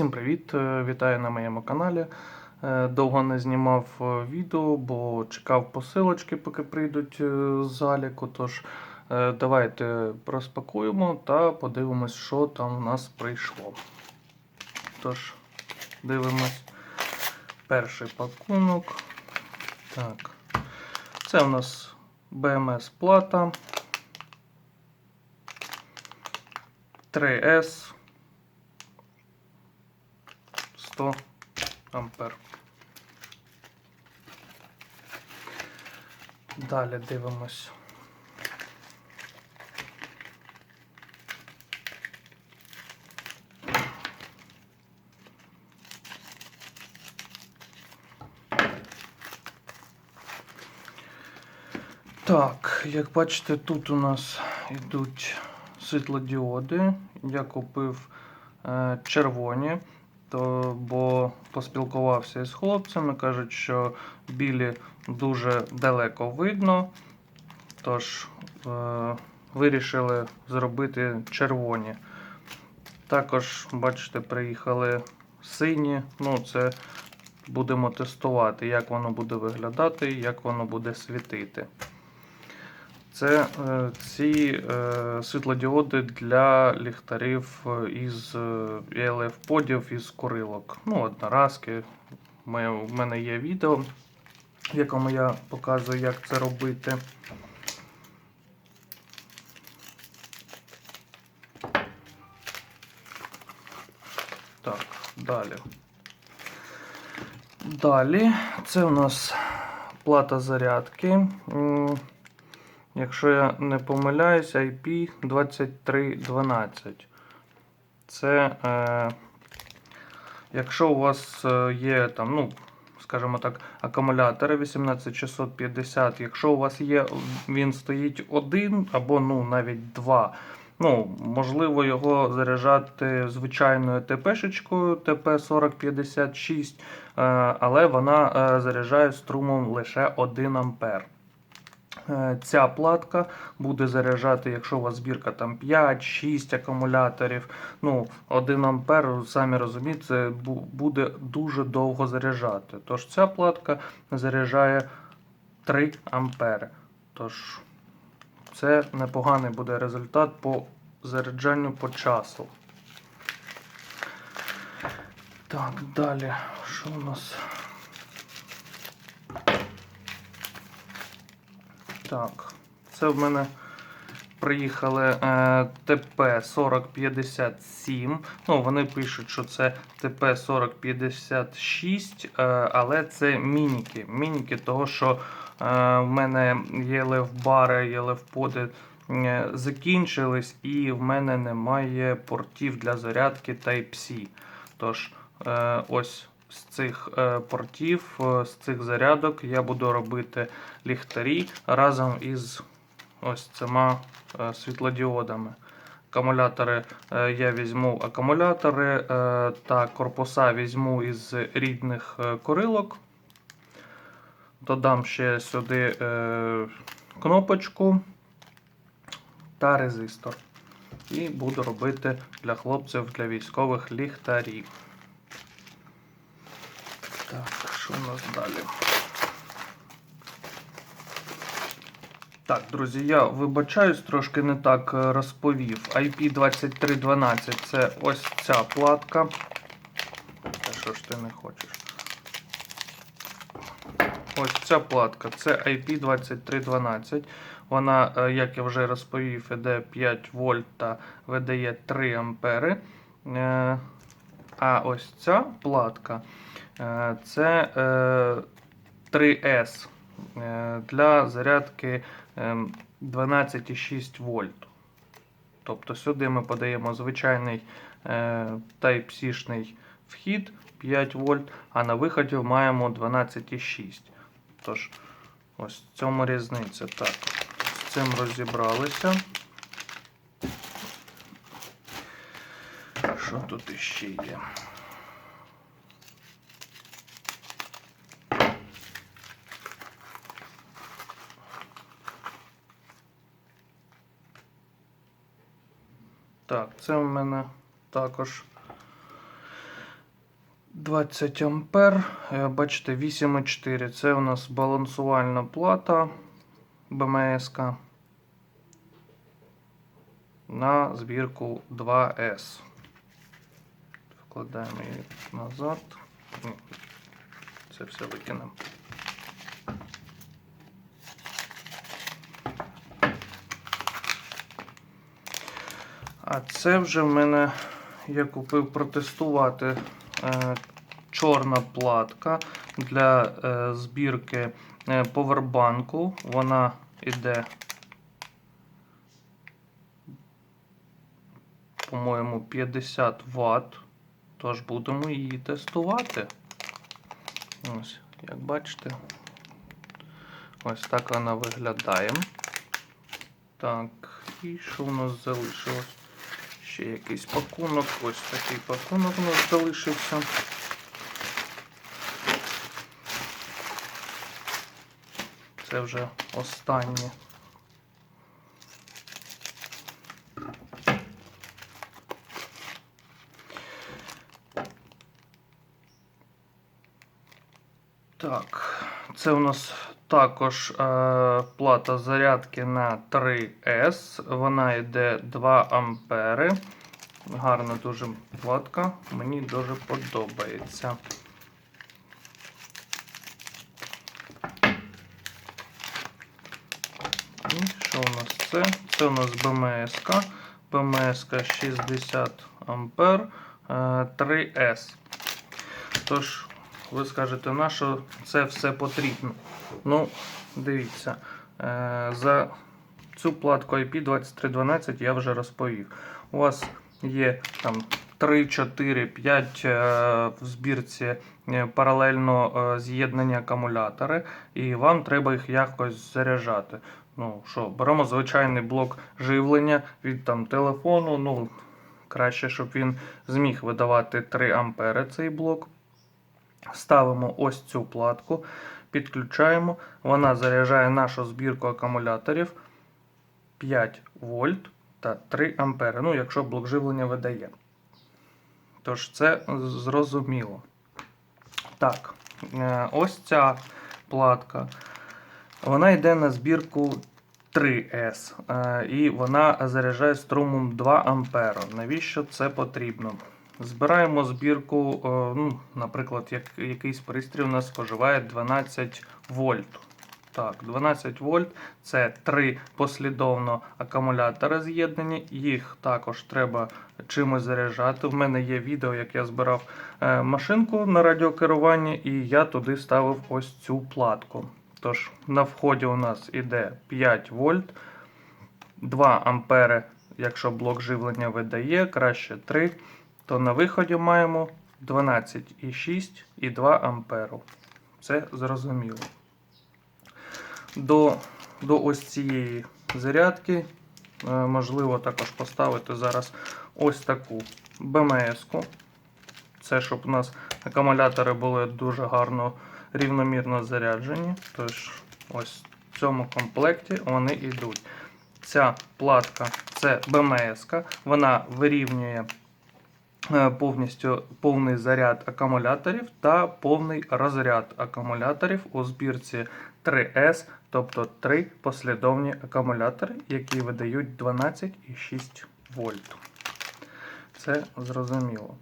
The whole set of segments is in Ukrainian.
Всім привіт! Е, вітаю на моєму каналі. Е, довго не знімав е, відео, бо чекав посилочки, поки прийдуть з заліку. Тож, давайте розпакуємо та подивимось, що там в нас прийшло. Тож, дивимось перший пакунок. Так. Це у нас BMS плата 3С. 100 ампер. Далі дивимось. Так, як бачите, тут у нас йдуть світлодіоди. Я купив е, червоні, то, бо поспілкувався із хлопцями, кажуть, що білі дуже далеко видно. Тож е, вирішили зробити червоні. Також, бачите, приїхали сині. Ну, це будемо тестувати, як воно буде виглядати, як воно буде світити. Це е, ці е, світлодіоди для ліхтарів е, із елf подів із курилок. Ну, одноразки. У мене є відео, в якому я показую, як це робити. Так, далі. Далі це у нас плата зарядки. Якщо я не помиляюсь, IP2312. Це е, якщо у вас е, є там, ну, скажімо так, акумулятори 18650, якщо у вас є, він стоїть один або ну, навіть два. Ну, можливо, його заряджати звичайною ТП-шечкою ТП4056, е, але вона е, заряджає струмом лише 1 ампер. Е, Ця платка буде заряджати, якщо у вас збірка там 5-6 акумуляторів. Ну, 1 ампер, самі розумієте, це буде дуже довго заряджати. Тож ця платка заряджає 3 ампери. Тож це непоганий буде результат по заряджанню по часу. Так, далі. Що у нас? Так, це в мене приїхали е, ТП-4057. Ну, вони пишуть, що це ТП-4056, е, але це мініки. Мініки того, що е, в мене ЄЛФ-бари, ЄЛФ-поди е, закінчились, і в мене немає портів для зарядки Type-C. Тож, е, ось з цих е, портів, е, з цих зарядок я буду робити ліхтарі разом із ось цими е, світлодіодами. Акумулятори я візьму акумулятори та корпуса візьму із рідних корилок. Додам ще сюди кнопочку та резистор. І буду робити для хлопців, для військових ліхтарі. Так, що у нас далі? Так, друзі, я вибачаюсь, трошки не так е, розповів. IP2312 це ось ця платка. Та що ж ти не хочеш? Ось ця платка це IP2312. Вона, е, як я вже розповів, іде 5 вольт та видає 3 ампери. Е, А ось ця платка це е, 3S е, для зарядки е, 12,6 вольт. Тобто сюди ми подаємо звичайний е, Type-C-шний вхід 5 вольт, а на виході маємо 12,6. Тож, ось в цьому різниця. Так, з цим розібралися. Що тут іще є? Так, це в мене також 20 ампер. Е, Бачите, 8,4. Це у нас балансувальна плата БМС на збірку 2С. Вкладаємо її назад. Це все викинемо. А це вже в мене я купив протестувати е, чорна платка для е, збірки е, повербанку. Вона йде, по-моєму, 50 Вт. Тож будемо її тестувати. Ось, як бачите, ось так вона виглядає. Так, і що у нас залишилось? Ще якийсь пакунок. Ось такий пакунок у нас залишився. Це вже останнє. Так, це у нас також е, плата зарядки на 3С. Вона йде 2 ампери. Гарна дуже платка. Мені дуже подобається. І що у нас це? Це у нас БМСК. БМСК 60 ампер е, 3С. Тож, ви скажете, на що це все потрібно? Ну, дивіться, е, за цю платку IP2312 я вже розповів. У вас є там 3, 4, 5 е, в збірці е, паралельно е, з'єднані акумулятори, і вам треба їх якось заряджати. Ну що, беремо звичайний блок живлення від там телефону. Ну, краще, щоб він зміг видавати 3 ампери цей блок. Ставимо ось цю платку, підключаємо. Вона заряджає нашу збірку акумуляторів 5 вольт та 3 ампери. Ну, якщо блок живлення видає. Тож це зрозуміло. Так, е, ось ця платка. Вона йде на збірку 3С. е, І вона заряджає струмом 2 ампера. Навіщо це потрібно? Збираємо збірку, е, ну, наприклад, як, якийсь пристрій у нас споживає 12 вольт. Так, 12 вольт це три послідовно акумулятори з'єднані. Їх також треба чимось заряджати. У мене є відео, як я збирав е, машинку на радіокеруванні, і я туди ставив ось цю платку. Тож на вході у нас іде 5 вольт, 2 ампери, якщо блок живлення видає, краще 3 то на виході маємо 12,6 і 2 амперу. Це зрозуміло. До, до ось цієї зарядки е, можливо також поставити зараз ось таку БМС-ку. Це щоб у нас акумулятори були дуже гарно рівномірно заряджені. Тож, ось в цьому комплекті вони йдуть. Ця платка це БМС, вона вирівнює повністю повний заряд акумуляторів та повний розряд акумуляторів у збірці 3С, тобто 3 послідовні акумулятори, які видають 12,6 вольт. Це зрозуміло.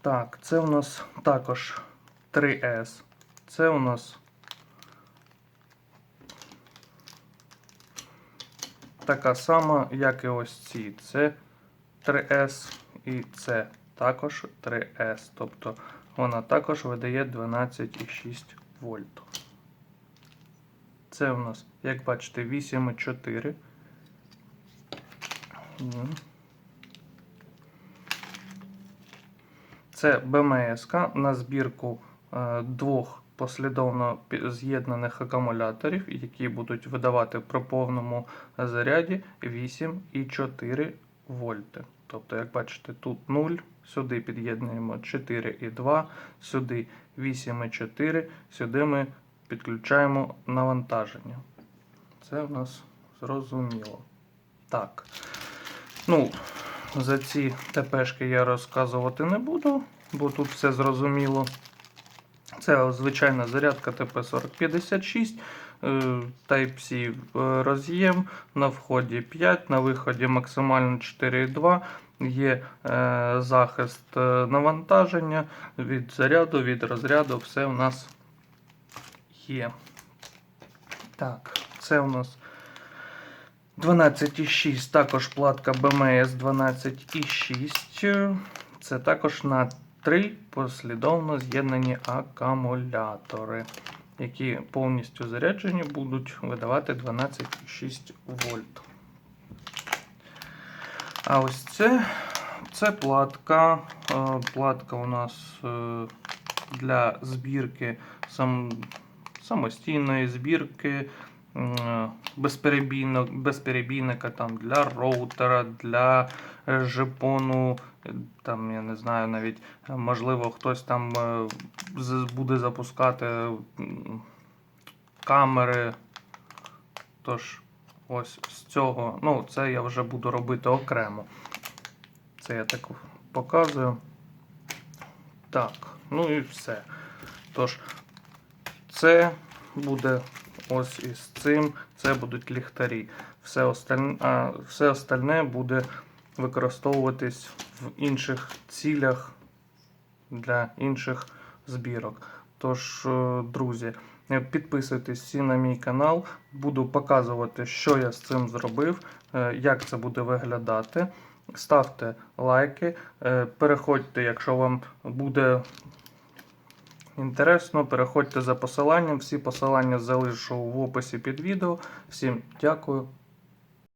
Так, це у нас також 3С. Це у нас така сама, як і ось ці. Це 3С і це також 3С. Тобто вона також видає 12,6 вольт. Це у нас, як бачите, 8,4. Мгм. Це БМС на збірку е, двох послідовно з'єднаних акумуляторів, які будуть видавати при повному заряді 8,4 вольти. Тобто, як бачите, тут 0, сюди під'єднуємо 4,2, сюди 8,4, сюди ми підключаємо навантаження. Це в нас зрозуміло. Так. Ну, за ці ТПшки я розказувати не буду, бо тут все зрозуміло. Це звичайна зарядка ТП4056, е, Type-C е, роз'єм, на вході 5, на виході максимально 4,2. Є е, захист навантаження від заряду, від розряду, все у нас є. Так, це у нас 12,6, також платка BMS 12,6. Це також на три послідовно з'єднані акумулятори, які повністю заряджені будуть видавати 12,6 вольт. А ось це, це платка. Е, Платка у нас е, для збірки сам, самостійної збірки. Безперебійника там, для роутера, для е, жепону, е, там, я не знаю, навіть е, можливо хтось там буде запускати камери. Тож, ось з цього, ну, це я вже буду робити окремо. Це я так показую. Так, ну і все. Тож, це буде ось із цим, це будуть ліхтарі. Все остальне, а, все остальне буде використовуватись в інших цілях для інших збірок. Тож, е, друзі, е, підписуйтесь всі на мій канал. Буду показувати, що я з цим зробив, е, як це буде виглядати. Ставте лайки, переходьте, якщо вам буде інтересно, переходьте за посиланням. Всі посилання залишу в описі під відео. Всім дякую